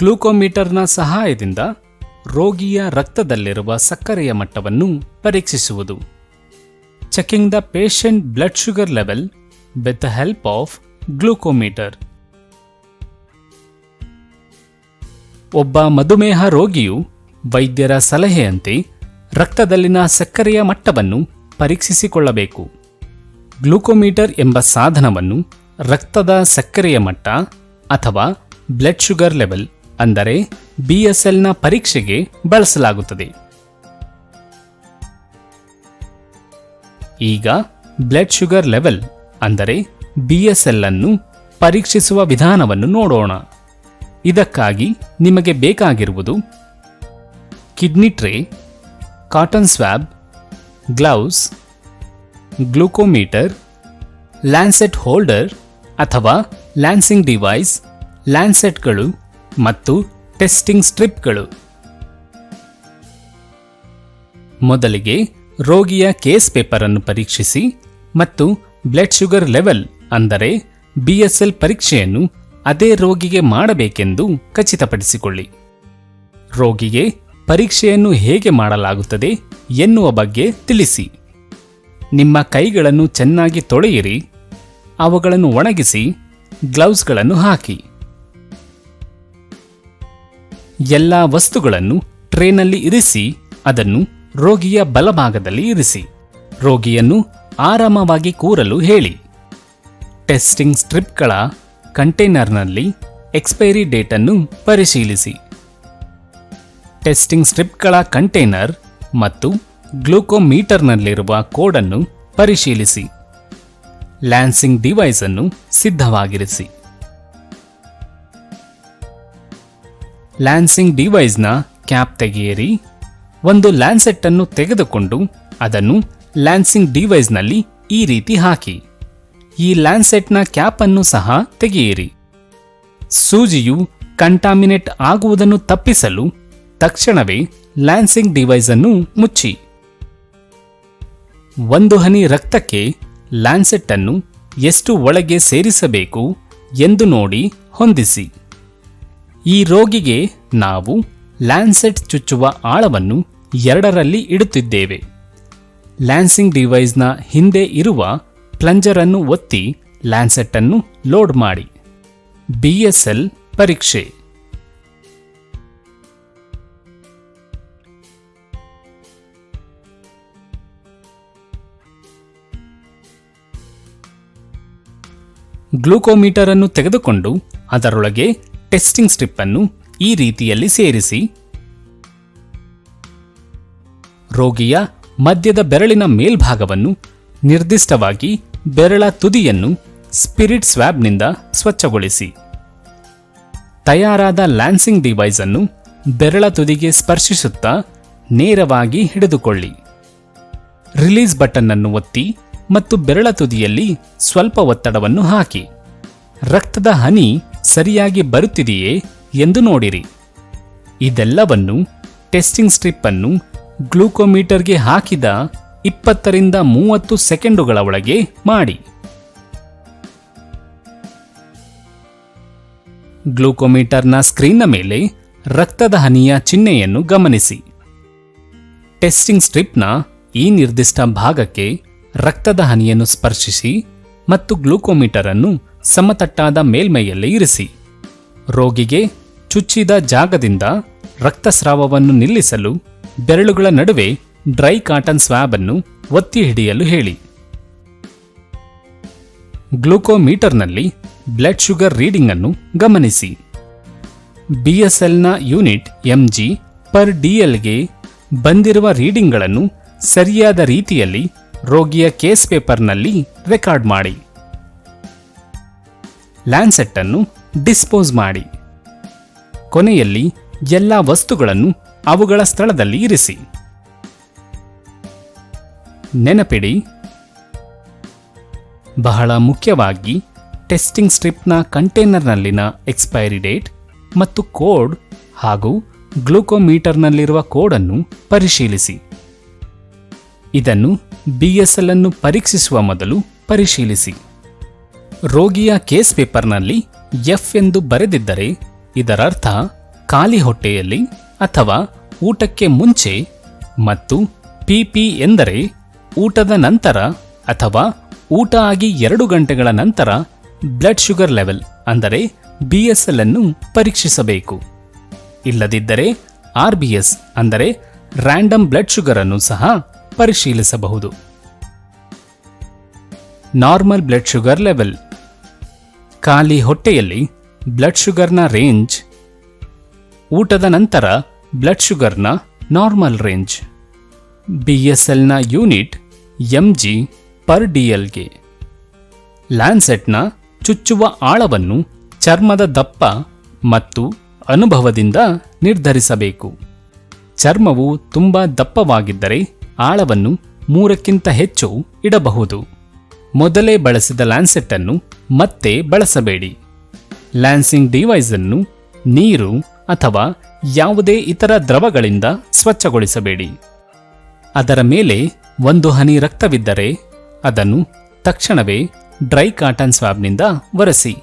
ಗ್ಲೂಕೋಮೀಟರ್ನ ಸಹಾಯದಿಂದ ರೋಗಿಯ ರಕ್ತದಲ್ಲಿರುವ ಸಕ್ಕರೆಯ ಮಟ್ಟವನ್ನು ಪರೀಕ್ಷಿಸುವುದು. Checking the patient blood sugar level with the help of glucometer ಒಬ್ಬ ಮಧುಮೇಹ ರೋಗಿಯು ವೈದ್ಯರ ಸಲಹೆಯಂತೆ ರಕ್ತದಲ್ಲಿನ ಸಕ್ಕರೆಯ ಮಟ್ಟವನ್ನು ಪರೀಕ್ಷಿಸಿಕೊಳ್ಳಬೇಕು. ಗ್ಲೂಕೋಮೀಟರ್ ಎಂಬ ಸಾಧನವನ್ನು ರಕ್ತದ ಸಕ್ಕರೆಯ ಮಟ್ಟ ಅಥವಾ ಬ್ಲಡ್ ಶುಗರ್ ಲೆವೆಲ್ ಅಂದರೆ ಬಿಎಸ್ಎಲ್ನ ಪರೀಕ್ಷೆಗೆ ಬಳಸಲಾಗುತ್ತದೆ. ಈಗ ಬ್ಲಡ್ ಶುಗರ್ ಲೆವೆಲ್ ಅಂದರೆ ಬಿಎಸ್ಎಲ್ ಅನ್ನು ಪರೀಕ್ಷಿಸುವ ವಿಧಾನವನ್ನು ನೋಡೋಣ. ಇದಕ್ಕಾಗಿ ನಿಮಗೆ ಬೇಕಾಗಿರುವುದು kidney tray, cotton swab gloves, glucometer, lancet holder ಅಥವಾ ಲ್ಯಾನ್ಸಿಂಗ್ ಡಿವೈಸ್, ಲ್ಯಾನ್ಸೆಟ್ಗಳು ಮತ್ತು ಟೆಸ್ಟಿಂಗ್ ಸ್ಟ್ರಿಪ್ಗಳು. ಮೊದಲಿಗೆ ರೋಗಿಯ ಕೇಸ್ ಪೇಪರ್ ಅನ್ನು ಪರೀಕ್ಷಿಸಿ ಮತ್ತು ಬ್ಲಡ್ ಶುಗರ್ ಲೆವೆಲ್ ಅಂದರೆ ಬಿಎಸ್ಎಲ್ ಪರೀಕ್ಷೆಯನ್ನು ಅದೇ ರೋಗಿಗೆ ಮಾಡಬೇಕೆಂದು ಖಚಿತಪಡಿಸಿಕೊಳ್ಳಿ. ರೋಗಿಗೆ ಪರೀಕ್ಷೆಯನ್ನು ಹೇಗೆ ಮಾಡಲಾಗುತ್ತದೆ ಎನ್ನುವ ಬಗ್ಗೆ ತಿಳಿಸಿ. ನಿಮ್ಮ ಕೈಗಳನ್ನು ಚೆನ್ನಾಗಿ ತೊಳೆಯಿರಿ. ಅವುಗಳನ್ನು ಒಣಗಿಸಿ, ಗ್ಲೌಸ್ಗಳನ್ನು ಹಾಕಿ. ಎಲ್ಲ ವಸ್ತುಗಳನ್ನು ಟ್ರೇನಲ್ಲಿ ಇರಿಸಿ, ಅದನ್ನು ರೋಗಿಯ ಬಲಭಾಗದಲ್ಲಿ ಇರಿಸಿ. ರೋಗಿಯನ್ನು ಆರಾಮವಾಗಿ ಕೂರಲು ಹೇಳಿ. ಟೆಸ್ಟಿಂಗ್ ಸ್ಟ್ರಿಪ್ಗಳ ಕಂಟೈನರ್ನಲ್ಲಿ ಎಕ್ಸ್ಪೈರಿ ಡೇಟನ್ನು ಪರಿಶೀಲಿಸಿ. ಟೆಸ್ಟಿಂಗ್ ಸ್ಟ್ರಿಪ್ಗಳ ಕಂಟೈನರ್ ಮತ್ತು ಗ್ಲೂಕೋಮೀಟರ್ನಲ್ಲಿರುವ ಕೋಡನ್ನು ಪರಿಶೀಲಿಸಿ. ಲ್ಯಾನ್ಸಿಂಗ್ ಡಿವೈಸನ್ನು ಸಿದ್ಧವಾಗಿರಿಸಿ. ಲ್ಯಾನ್ಸಿಂಗ್ ಡಿವೈಸ್ನ ಕ್ಯಾಪ್ ತೆಗೆಯಿರಿ. ಒಂದು ಲ್ಯಾನ್ಸೆಟ್ ಅನ್ನು ತೆಗೆದುಕೊಂಡು ಅದನ್ನು ಲ್ಯಾನ್ಸಿಂಗ್ ಡಿವೈಸ್ನಲ್ಲಿ ಈ ರೀತಿ ಹಾಕಿ. ಈ ಲ್ಯಾನ್ಸೆಟ್ನ ಕ್ಯಾಪ್ ಅನ್ನು ಸಹ ತೆಗೆಯಿರಿ. ಸೂಜಿಯು ಕಂಟಾಮಿನೇಟ್ ಆಗುವುದನ್ನು ತಪ್ಪಿಸಲು ತಕ್ಷಣವೇ ಲ್ಯಾನ್ಸಿಂಗ್ ಡಿವೈಸ್ ಅನ್ನು ಮುಚ್ಚಿ. ಒಂದು ಹನಿ ರಕ್ತಕ್ಕೆ ಲ್ಯಾನ್ಸೆಟ್ ಅನ್ನು ಎಷ್ಟು ಒಳಗೆ ಸೇರಿಸಬೇಕು ಎಂದು ನೋಡಿ ಹೊಂದಿಸಿ. ಈ ರೋಗಿಗೆ ನಾವು ಲ್ಯಾನ್ಸೆಟ್ ಚುಚ್ಚುವ ಆಳವನ್ನು ಎರಡರಲ್ಲಿ ಇಡುತ್ತಿದ್ದೇವೆ. ಲ್ಯಾನ್ಸಿಂಗ್ ಡಿವೈಸ್ನ ಹಿಂದೆ ಇರುವ ಪ್ಲಂಜರ್ ಅನ್ನು ಒತ್ತಿ ಲ್ಯಾನ್ಸೆಟ್ ಅನ್ನು ಲೋಡ್ ಮಾಡಿ. ಬಿಎಸ್ಎಲ್ ಪರೀಕ್ಷೆ. ಗ್ಲೂಕೋಮೀಟರ್ ಅನ್ನು ತೆಗೆದುಕೊಂಡು ಅದರೊಳಗೆ ಟೆಸ್ಟಿಂಗ್ ಸ್ಟ್ರಿಪ್ ಅನ್ನು ಈ ರೀತಿಯಲ್ಲಿ ಸೇರಿಸಿ. ರೋಗಿಯ ಮಧ್ಯದ ಬೆರಳಿನ ಮೇಲ್ಭಾಗವನ್ನು ನಿರ್ದಿಷ್ಟವಾಗಿ ಬೆರಳ ತುದಿಯನ್ನು ಸ್ಪಿರಿಟ್ ಸ್ವ್ಯಾಬ್ನಿಂದ ಸ್ವಚ್ಛಗೊಳಿಸಿ. ತಯಾರಾದ ಲ್ಯಾನ್ಸಿಂಗ್ ಡಿವೈಸ್ ಅನ್ನು ಬೆರಳ ತುದಿಗೆ ಸ್ಪರ್ಶಿಸುತ್ತಾ ನೇರವಾಗಿ ಹಿಡಿದುಕೊಳ್ಳಿ. ರಿಲೀಸ್ ಬಟನ್ ಅನ್ನು ಒತ್ತಿ ಮತ್ತು ಬೆರಳ ತುದಿಯಲ್ಲಿ ಸ್ವಲ್ಪ ಒತ್ತಡವನ್ನು ಹಾಕಿ. ರಕ್ತದ ಹನಿ ಸರಿಯಾಗಿ ಬರುತ್ತಿದೆಯೇ ಎಂದು ನೋಡಿರಿ. ಇದೆಲ್ಲವನ್ನು ಟೆಸ್ಟಿಂಗ್ ಸ್ಟ್ರಿಪ್ ಅನ್ನು ಗ್ಲೂಕೋಮೀಟರ್ಗೆ ಹಾಕಿದ ಇಪ್ಪತ್ತರಿಂದ ಮೂವತ್ತು ಸೆಕೆಂಡುಗಳ ಒಳಗೆ ಮಾಡಿ. ಗ್ಲೂಕೋಮೀಟರ್ನ ಸ್ಕ್ರೀನ್ನ ಮೇಲೆ ರಕ್ತದ ಹನಿಯ ಚಿಹ್ನೆಯನ್ನು ಗಮನಿಸಿ. ಟೆಸ್ಟಿಂಗ್ ಸ್ಟ್ರಿಪ್ನ ಈ ನಿರ್ದಿಷ್ಟ ಭಾಗಕ್ಕೆ ರಕ್ತದ ಹನಿಯನ್ನು ಸ್ಪರ್ಶಿಸಿ ಮತ್ತು ಗ್ಲೂಕೋಮೀಟರ್ ಅನ್ನು ಸಮತಟ್ಟಾದ ಮೇಲ್ಮೈಯಲ್ಲಿ ಇರಿಸಿ. ರೋಗಿಗೆ ಚುಚ್ಚಿದ ಜಾಗದಿಂದ ರಕ್ತಸ್ರಾವವನ್ನು ನಿಲ್ಲಿಸಲು ಬೆರಳುಗಳ ನಡುವೆ ಡ್ರೈ ಕಾಟನ್ ಸ್ವ್ಯಾಬ್ ಅನ್ನು ಒತ್ತಿ ಹಿಡಿಯಲು ಹೇಳಿ. ಗ್ಲೂಕೋಮೀಟರ್ನಲ್ಲಿ ಬ್ಲಡ್ ಶುಗರ್ ರೀಡಿಂಗ್ ಅನ್ನು ಗಮನಿಸಿ ಬಿಎಸ್ಎಲ್ನ ಯೂನಿಟ್ ಎಂಜಿ ಪರ್ ಡಿಎಲ್ಗೆ ಬಂದಿರುವ ರೀಡಿಂಗ್ಗಳನ್ನು ಸರಿಯಾದ ರೀತಿಯಲ್ಲಿ ರೋಗಿಯ ಕೇಸ್ ಪೇಪರ್ನಲ್ಲಿ ರೆಕಾರ್ಡ್ ಮಾಡಿ. ಲ್ಯಾನ್ಸೆಟ್ ಅನ್ನು ಡಿಸ್ಪೋಸ್ ಮಾಡಿ. ಕೊನೆಯಲ್ಲಿ ಎಲ್ಲ ವಸ್ತುಗಳನ್ನು ಅವುಗಳ ಸ್ಥಳದಲ್ಲಿ ಇರಿಸಿ. ನೆನಪಿಡಿ, ಬಹಳ ಮುಖ್ಯವಾಗಿ ಟೆಸ್ಟಿಂಗ್ ಸ್ಟ್ರಿಪ್ನ ಕಂಟೈನರ್ನಲ್ಲಿನ ಎಕ್ಸ್ಪೈರಿ ಡೇಟ್ ಮತ್ತು ಕೋಡ್ ಹಾಗೂ ಗ್ಲೂಕೋಮೀಟರ್ನಲ್ಲಿರುವ ಕೋಡನ್ನು ಪರಿಶೀಲಿಸಿ. ಇದನ್ನು ಬಿಎಸ್ಎಲ್ ಅನ್ನು ಪರೀಕ್ಷಿಸುವ ಮೊದಲು ಪರಿಶೀಲಿಸಿ. ರೋಗಿಯ ಕೇಸ್ ಪೇಪರ್ನಲ್ಲಿ ಎಫ್ ಎಂದು ಬರೆದಿದ್ದರೆ ಇದರರ್ಥ ಖಾಲಿ ಹೊಟ್ಟೆಯಲ್ಲಿ ಅಥವಾ ಊಟಕ್ಕೆ ಮುಂಚೆ ಮತ್ತು ಪಿಪಿ ಎಂದರೆ ಊಟದ ನಂತರ ಅಥವಾ ಊಟ ಆಗಿ ಎರಡು ಗಂಟೆಗಳ ನಂತರ ಬ್ಲಡ್ ಶುಗರ್ ಲೆವೆಲ್ ಅಂದರೆ ಬಿಎಸ್ಎಲ್ ಅನ್ನು ಪರೀಕ್ಷಿಸಬೇಕು. ಇಲ್ಲದಿದ್ದರೆ ಆರ್ಬಿಎಸ್ ಅಂದರೆ ರ್ಯಾಂಡಮ್ ಬ್ಲಡ್ ಶುಗರ್ ಅನ್ನು ಸಹ ಪರಿಶೀಲಿಸಬಹುದು. ನಾರ್ಮಲ್ ಬ್ಲಡ್ ಶುಗರ್ ಲೆವೆಲ್ ಖಾಲಿ ಹೊಟ್ಟೆಯಲ್ಲಿ ಬ್ಲಡ್ ಶುಗರ್ನ ರೇಂಜ್ ಊಟದ ನಂತರ ಬ್ಲಡ್ ಶುಗರ್ನ ನಾರ್ಮಲ್ ರೇಂಜ್ ಬಿ ಎಸ್ ಎಲ್ನ ಯೂನಿಟ್ ಎಂಜಿ ಪರ್ ಡಿಎಲ್ಗೆ ಲ್ಯಾನ್ಸೆಟ್ನ ಚುಚ್ಚುವ ಆಳವನ್ನು ಚರ್ಮದ ದಪ್ಪ ಮತ್ತು ಅನುಭವದಿಂದ ನಿರ್ಧರಿಸಬೇಕು. ಚರ್ಮವು ತುಂಬ ದಪ್ಪವಾಗಿದ್ದರೆ ಆಳವನ್ನು ಮೂರಕ್ಕಿಂತ ಹೆಚ್ಚು ಇಡಬಹುದು. ಮೊದಲೇ ಬಳಸಿದ ಲ್ಯಾನ್ಸೆಟ್ ಅನ್ನು ಮತ್ತೆ ಬಳಸಬೇಡಿ. ಲ್ಯಾನ್ಸಿಂಗ್ ಡಿವೈಸ್ ಅನ್ನು ನೀರು ಅಥವಾ ಯಾವುದೇ ಇತರ ದ್ರವಗಳಿಂದ ಸ್ವಚ್ಛಗೊಳಿಸಬೇಡಿ. ಅದರ ಮೇಲೆ ಒಂದು ಹನಿ ರಕ್ತವಿದ್ದರೆ ಅದನ್ನು ತಕ್ಷಣವೇ ಡ್ರೈ ಕಾಟನ್ ಸ್ವಾಬ್ನಿಂದ ಒರೆಸಿ.